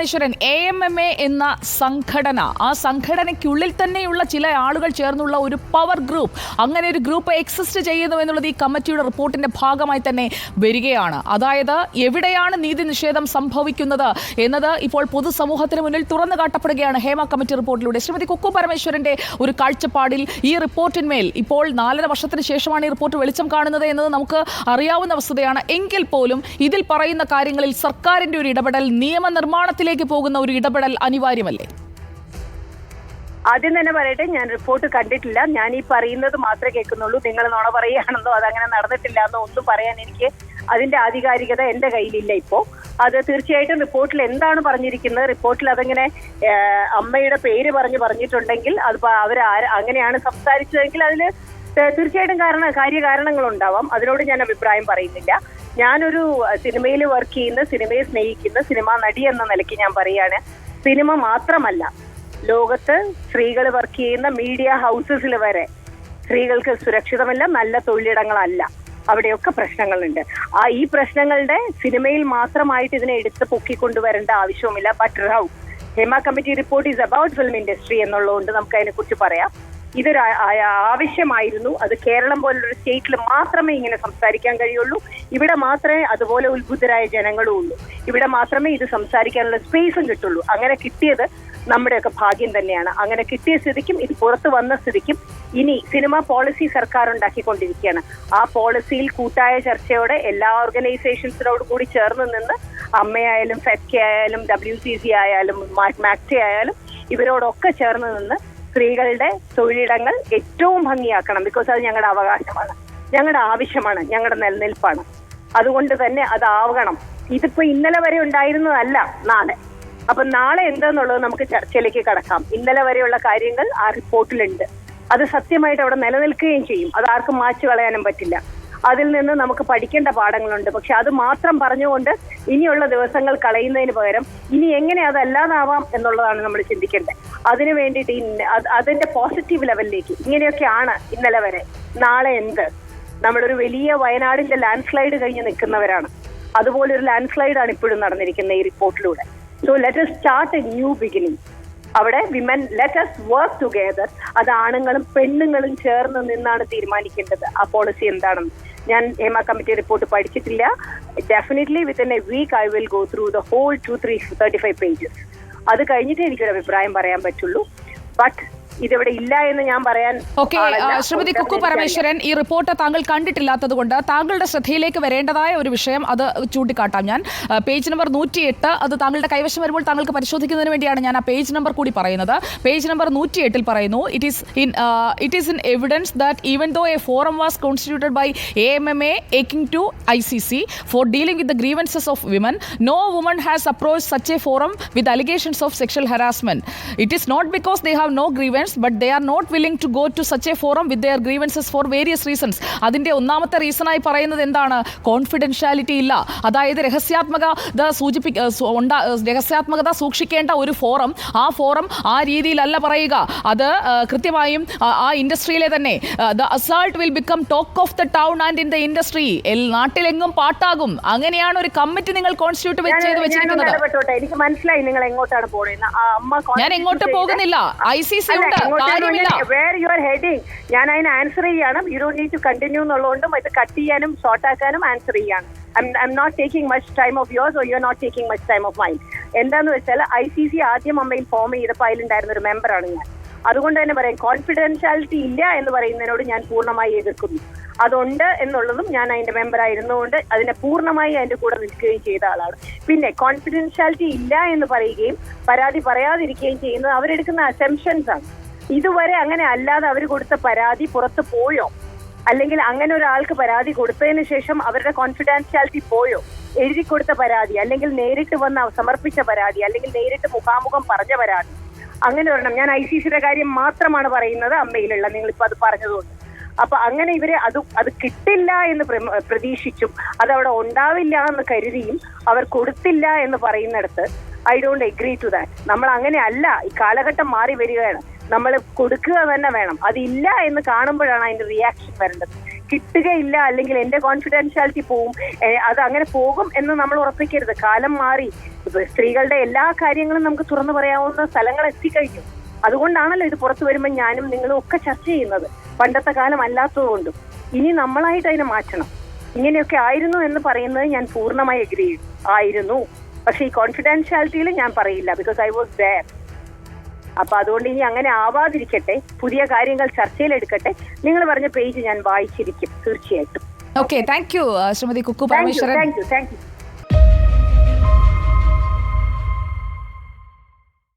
Parameswaran A M M A എന്ന സംഘടന. ആ സംഘടനയ്ക്കുള്ളിൽ തന്നെയുള്ള ചില ആളുകൾ ചേർന്നുള്ള ഒരു പവർ ഗ്രൂപ്പ് അങ്ങനെ ഒരു ഗ്രൂപ്പ് എക്സിസ്റ്റ് ചെയ്യുന്നു എന്നുള്ളത് ഈ കമ്മിറ്റിയുടെ റിപ്പോർട്ടിന്റെ ഭാഗമായി തന്നെ വരികയാണ്. അതായത് എവിടെയാണ് നീതി നിഷേധം സംഭവിക്കുന്നത് എന്നത് ഇപ്പോൾ പൊതുസമൂഹത്തിന് മുന്നിൽ തുറന്നു കാട്ടപ്പെടുകയാണ് ഹേമ കമ്മിറ്റി റിപ്പോർട്ടിലൂടെ. ശ്രീമതി കുക്കു പരമേശ്വരന്റെ ഒരു കാഴ്ചപ്പാടിൽ ഈ റിപ്പോർട്ടിന്മേൽ ഇപ്പോൾ നാലര വർഷത്തിന് ശേഷമാണ് ഈ റിപ്പോർട്ട് വെളിച്ചം കാണുന്നത് എന്നത് നമുക്ക് അറിയാവുന്ന വസ്തുതയാണ്. എങ്കിൽ പോലും ഇതിൽ പറയുന്ന കാര്യങ്ങളിൽ സർക്കാരിന്റെ ഒരു ഇടപെടൽ നിയമനിർമ്മാണത്തിലേക്ക് പോകുന്ന ഒരു ഇടപെടൽ അനിവാര്യമല്ലേ? ആദ്യം തന്നെ പറയട്ടെ ഞാൻ റിപ്പോർട്ട് കണ്ടിട്ടില്ല. ഞാൻ ഈ പറയുന്നത് മാത്രമേ കേൾക്കുന്നുള്ളൂ. നിങ്ങൾ നുണ പറയുകയാണെന്നോ അതങ്ങനെ നടന്നിട്ടില്ല എന്നോ ഒന്നും പറയാൻ എനിക്ക് അതിന്റെ ആധികാരികത എന്റെ കയ്യിലില്ല ഇപ്പോ. അത് തീർച്ചയായിട്ടും റിപ്പോർട്ടിൽ എന്താണ് പറഞ്ഞിരിക്കുന്നത്? റിപ്പോർട്ടിൽ അതങ്ങനെ അമ്മയുടെ പേര് പറഞ്ഞ് പറഞ്ഞിട്ടുണ്ടെങ്കിൽ അത് അവർ അങ്ങനെയാണ് സംസാരിച്ചതെങ്കിൽ അതിൽ തീർച്ചയായിട്ടും കാരണം കാര്യകാരണങ്ങൾ ഉണ്ടാവാം അതിനോട് ഞാൻ അഭിപ്രായം പറയുന്നില്ല. ഞാനൊരു സിനിമയിൽ വർക്ക് ചെയ്യുന്ന സിനിമയെ സ്നേഹിക്കുന്ന സിനിമാ നടി എന്ന നിലയ്ക്ക് ഞാൻ പറയാണ് സിനിമ മാത്രമല്ല ലോകത്ത് സ്ത്രീകൾ വർക്ക് ചെയ്യുന്ന മീഡിയ ഹൗസസിൽ വരെ സ്ത്രീകൾക്ക് സുരക്ഷിതമല്ല നല്ല തൊഴിലിടങ്ങളല്ല. അവിടെയൊക്കെ പ്രശ്നങ്ങളുണ്ട്. ആ ഈ പ്രശ്നങ്ങളുടെ സിനിമയിൽ മാത്രമായിട്ട് ഇതിനെ എടുത്ത് പൊക്കിക്കൊണ്ടുവരേണ്ട ആവശ്യവുമില്ല. But how Hema committee report is about film industry എന്നുള്ളതുകൊണ്ട് നമുക്ക് അതിനെക്കുറിച്ച് പറയാം. ഇതൊരു ആവശ്യമായിരുന്നു. അത് കേരളം പോലുള്ളൊരു സ്റ്റേറ്റിൽ മാത്രമേ ഇങ്ങനെ സംസാരിക്കാൻ കഴിയുള്ളൂ. ഇവിടെ മാത്രമേ അതുപോലെ ഉത്ബുദ്ധരായ ജനങ്ങളും ഉള്ളൂ. ഇവിടെ മാത്രമേ ഇത് സംസാരിക്കാനുള്ള സ്പേസും കിട്ടുള്ളൂ. അങ്ങനെ കിട്ടിയത് നമ്മുടെയൊക്കെ ഭാഗ്യം തന്നെയാണ്. അങ്ങനെ കിട്ടിയ സ്ഥിതിക്കും ഇത് പുറത്തു വന്ന സ്ഥിതിക്കും ഇനി സിനിമ പോളിസി സർക്കാർ ഉണ്ടാക്കിക്കൊണ്ടിരിക്കുകയാണ് ആ പോളിസിയിൽ കൂട്ടായ ചർച്ചയോടെ എല്ലാ ഓർഗനൈസേഷൻസിനോട് കൂടി ചേർന്ന് നിന്ന് അമ്മയായാലും ഫെറ്റ്കെ ആയാലും ഡബ്ല്യു സി സി ആയാലും മാക്സി ആയാലും ഇവരോടൊക്കെ ചേർന്ന് നിന്ന് സ്ത്രീകളുടെ തൊഴിലിടങ്ങൾ ഏറ്റവും ഭംഗിയാക്കണം. ബിക്കോസ് അത് ഞങ്ങളുടെ അവകാശമാണ്. ഞങ്ങളുടെ ആവശ്യമാണ്. ഞങ്ങളുടെ നിലനിൽപ്പാണ്. അതുകൊണ്ട് തന്നെ അതാവണം ഇതിപ്പോ ഇന്നലെ വരെ ഉണ്ടായിരുന്നതല്ല നാളെ. അപ്പൊ നാളെ എന്താന്നുള്ളത് നമുക്ക് ചർച്ചയിലേക്ക് കടക്കാം. ഇന്നലെ വരെയുള്ള കാര്യങ്ങൾ ആ റിപ്പോർട്ടിലുണ്ട് അത് സത്യമായിട്ട് അവിടെ നിലനിൽക്കുകയും ചെയ്യും. അത് ആർക്കും മാച്ചു കളയാനും പറ്റില്ല. അതിൽ നിന്ന് നമുക്ക് പഠിക്കേണ്ട പാഠങ്ങളുണ്ട്. പക്ഷെ അത് മാത്രം പറഞ്ഞുകൊണ്ട് ഇനിയുള്ള ദിവസങ്ങൾ കളയുന്നതിന് പകരം ഇനി എങ്ങനെ അതല്ലാതാവാം എന്നുള്ളതാണ് നമ്മൾ ചിന്തിക്കേണ്ടത്. അതിനു വേണ്ടിയിട്ട് അതിന്റെ പോസിറ്റീവ് ലെവലിലേക്ക് ഇങ്ങനെയൊക്കെയാണ് ഇന്നലെ വരെ. നാളെ എന്ത്? നമ്മളൊരു വലിയ വയനാടിന്റെ ലാൻഡ് സ്ലൈഡ് കഴിഞ്ഞ് നിൽക്കുന്നവരാണ്. അതുപോലെ ഒരു ലാൻഡ് ആണ് ഇപ്പോഴും നടന്നിരിക്കുന്നത് ഈ റിപ്പോർട്ടിലൂടെ. So let start a new beginning അവിടെ women let us work together അത് ആണുങ്ങളും പെണ്ണുങ്ങളും ചേർന്ന് നിന്നാണ് തീരുമാനിക്കേണ്ടത്. ആ പോളിസി എന്താണെന്ന്. ഞാൻ ഹേമ കമ്മിറ്റി റിപ്പോർട്ട് പഠിച്ചിട്ടില്ല. Definitely within a week I will go through the whole two three thirty five pages അത് കഴിഞ്ഞിട്ടേ എനിക്കൊരു അഭിപ്രായം പറയാൻ പറ്റുള്ളൂ. ബട്ട് ഇതിവിടെ ഇല്ല എന്ന് ഞാൻ പറയാൻ ഓക്കെ ശ്രീമതി കുക്കു പരമേശ്വരൻ ഈ റിപ്പോർട്ട് താങ്കൾ കണ്ടിട്ടില്ലാത്തത് കൊണ്ട് താങ്കളുടെ ശ്രദ്ധയിലേക്ക് വരേണ്ടതായ ഒരു വിഷയം അത് ചൂണ്ടിക്കാട്ടാം ഞാൻ. പേജ് നമ്പർ നൂറ്റിയെട്ട് അത് താങ്കളുടെ കൈവശം വരുമ്പോൾ താങ്കൾക്ക് പരിശോധിക്കുന്നതിന് വേണ്ടിയാണ് ഞാൻ ആ പേജ് നമ്പർ കൂടി പറയുന്നത്. പേജ് നമ്പർ നൂറ്റിയെട്ടിൽ പറയുന്നു it is in it is in evidence that even though a forum was constituted by A M M A akin to I C C for dealing with the grievances of women no woman has approach such a forum with allegations of sexual harassment it is not because they have no grievance but they are not willing to go to such a forum with their grievances for various reasons അതിന്റെ ഒന്നാമത്തെ റീസണായി പറയുന്നത് എന്താണ്? Confidentiality ഇല്ല. അതായത് രഹസ്യാത്മകത സൂചിപ്പി ഉണ്ടാ- രഹസ്യാത്മകത സൂക്ഷിക്കേണ്ട ഒരു forum ആ ഫോറം ആ രീതിയിലല്ല പറയുക. അത് കൃത്യമായും ആ- ഇൻഡസ്ട്രിയിലെ തന്നെ the assault will become talk of the town and in the industry നാട്ടിലെങ്ങും പാട്ടാകും. അങ്ങനെയാണ് ഒരു കമ്മിറ്റി നിങ്ങൾ കോൺസ്റ്റിറ്റ്യൂട്ട് വെച്ച് ചെയ്ത് വെച്ചിരിക്കുന്നത്. ഇടപെട്ടോട്ടെ. എനിക്ക് മനസ്സിലായി നിങ്ങൾ എങ്ങോട്ടാണ് പോകുന്നത് ഞാൻ എങ്ങോട്ട് പോകുന്നില്ല. ഐ സി സി ഉണ്ട്. വേർ യു ആർ ഹെഡിങ് ഞാൻ അതിന് ആൻസർ ചെയ്യണം. You don't need to continue എന്നുള്ളതുകൊണ്ടും ഇത് കട്ട് ചെയ്യാനും ഷോർട്ട് ആക്കാനും ആൻസർ ചെയ്യാണ്. I'm not taking much time of yours or you are not taking much time of mind എന്താന്ന് വെച്ചാൽ ഐ സി സി ആദ്യം അമ്മയിൽ ഫോം ചെയ്തപ്പോൾ അതിലുണ്ടായിരുന്ന ഒരു മെമ്പറാണ് ഞാൻ. അതുകൊണ്ട് തന്നെ പറയാം കോൺഫിഡൻഷ്യാലിറ്റി ഇല്ല എന്ന് പറയുന്നതിനോട് ഞാൻ പൂർണമായി എതിർക്കുന്നു. അതുണ്ട് എന്നുള്ളതും ഞാൻ അതിന്റെ മെമ്പർ ആയിരുന്നുകൊണ്ട് അതിനെ പൂർണമായി അതിന്റെ കൂടെ നിൽക്കുകയും ചെയ്ത ആളാണ്. പിന്നെ കോൺഫിഡൻഷ്യാലിറ്റി ഇല്ല എന്ന് പറയുകയും പരാതി പറയാതിരിക്കുകയും ചെയ്യുന്നത് അവരെടുക്കുന്ന അസംഷൻസ് ആണ്. ഇതുവരെ അങ്ങനെ അല്ലാതെ അവർ കൊടുത്ത പരാതി പുറത്ത് പോയോ? അല്ലെങ്കിൽ അങ്ങനെ ഒരാൾക്ക് പരാതി കൊടുത്തതിന് ശേഷം അവരുടെ കോൺഫിഡൻഷ്യാലിറ്റി പോയോ? എഴുതി കൊടുത്ത പരാതി അല്ലെങ്കിൽ നേരിട്ട് വന്ന് സമർപ്പിച്ച പരാതി അല്ലെങ്കിൽ നേരിട്ട് മുഖാമുഖം പറഞ്ഞ പരാതി. അങ്ങനെ ഒരെണ്ണം. ഞാൻ ഐ സി സിയുടെ കാര്യം മാത്രമാണ് പറയുന്നത് അമ്മയിലുള്ള നിങ്ങളിപ്പോ അത് പറഞ്ഞതുകൊണ്ട്. അപ്പൊ അങ്ങനെ ഇവർ അത് അത് കിട്ടില്ല എന്ന് പ്ര- പ്രതീക്ഷിച്ചും അത് അവിടെ ഉണ്ടാവില്ല എന്ന് കരുതിയും അവർ കൊടുത്തില്ല എന്ന് പറയുന്നിടത്ത് I don't agree to that നമ്മൾ അങ്ങനെയല്ല ഈ കാലഘട്ടം മാറി വരികയാണ്. നമ്മൾ കൊടുക്കുക തന്നെ വേണം. അതില്ല എന്ന് കാണുമ്പോഴാണ് അതിന്റെ റിയാക്ഷൻ വരേണ്ടത്. കിട്ടുകയില്ല അല്ലെങ്കിൽ എന്റെ കോൺഫിഡൻഷ്യാലിറ്റി പോവും. അത് അങ്ങനെ പോകും എന്ന് നമ്മൾ ഉറപ്പിക്കരുത്. കാലം മാറി. സ്ത്രീകളുടെ എല്ലാ കാര്യങ്ങളും നമുക്ക് തുറന്നു പറയാവുന്ന സ്ഥലങ്ങൾ എത്തിക്കഴിഞ്ഞു. അതുകൊണ്ടാണല്ലോ ഇത് പുറത്തു വരുമ്പോൾ ഞാനും നിങ്ങളും ഒക്കെ ചർച്ച ചെയ്യുന്നത്. പണ്ടത്തെ കാലം അല്ലാത്തതുകൊണ്ടും. ഇനി നമ്മളായിട്ട് അതിനെ മാറ്റണം. ഇങ്ങനെയൊക്കെ ആയിരുന്നു എന്ന് പറയുന്നത് ഞാൻ പൂർണമായി എഗ്രി ആയിരുന്നു. പക്ഷെ ഈ കോൺഫിഡൻഷ്യാലിറ്റിയിൽ ഞാൻ പറയില്ല ബിക്കോസ് ഐ വാസ് ദയർ അപ്പൊ അതുകൊണ്ട് ഇനി അങ്ങനെ ആവാതിരിക്കട്ടെ പുതിയ കാര്യങ്ങൾ ചർച്ചയിലെടുക്കട്ടെ. നിങ്ങൾ പറഞ്ഞ പേജ് ഞാൻ വായിച്ചിരിക്കും തീർച്ചയായിട്ടും. Okay thank you Shrimati Kukku Parameswaran. Thank you thank you